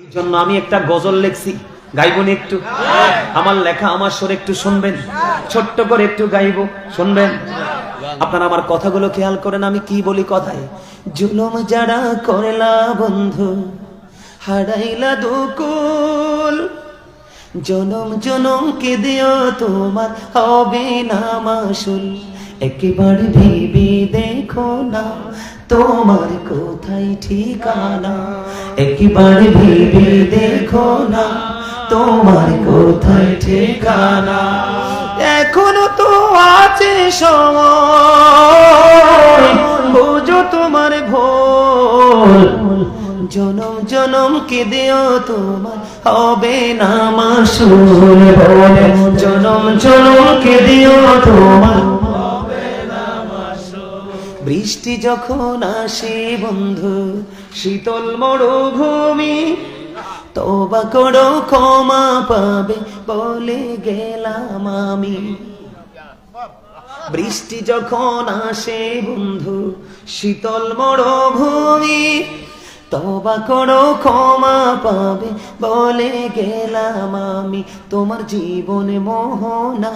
এই জন্য আমি একটা গজল লেখছি গাইবনি একটু? আমার লেখা আমার সুর একটু শুনবেন, ছোট্ট করে একটু গাইবো, শুনবেন? আপনারা আমার কথাগুলো খেয়াল করেন, আমি কি বলি কথায়? জুলুম যারা করলা বন্ধু, হারাইলা দুকুল। জনম জনম কে দিও তোমার? হবে না মাসুল। একেবারে ভেবে দেখো না তোমার কোথায় ঠিকানা? একেবারে ভেবে দেখো না, তোমার কোথায় ঠিকানা? এখনও তো আছে সময় তোমার ভোল। জনম জনম কে দিও তোমার? হবে না মাসুল বলে। জনম জনম কে দিও তোমার? বৃষ্টি যখন আসে বন্ধু, শীতল মরুভূমি, তোবা করো, ক্ষমা পাবে বলে গেলাম আমি। বৃষ্টি যখন আসে বন্ধু, শীতল মরুভূমি, তবা করো, ক্ষমা পাবে বলে গেলাম আমি। তোমার জীবনে মোহনা,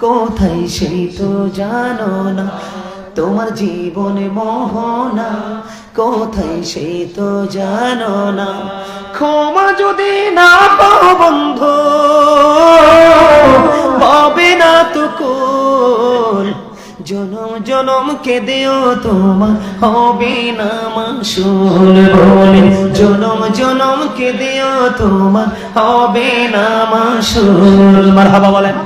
কোথায় সেই তো জানো না। তোমার জীবনে মোহনা, কোথায় সেই তো জানো না। ক্ষমা যদি না পাও বন্ধু, পাবে না তো কোন জনম জনম কে দিও তোমার হবে না মাসুল বলে। জনম জনম কে দিও তোমার হবে না মাসুল। মারহাবা বলেন।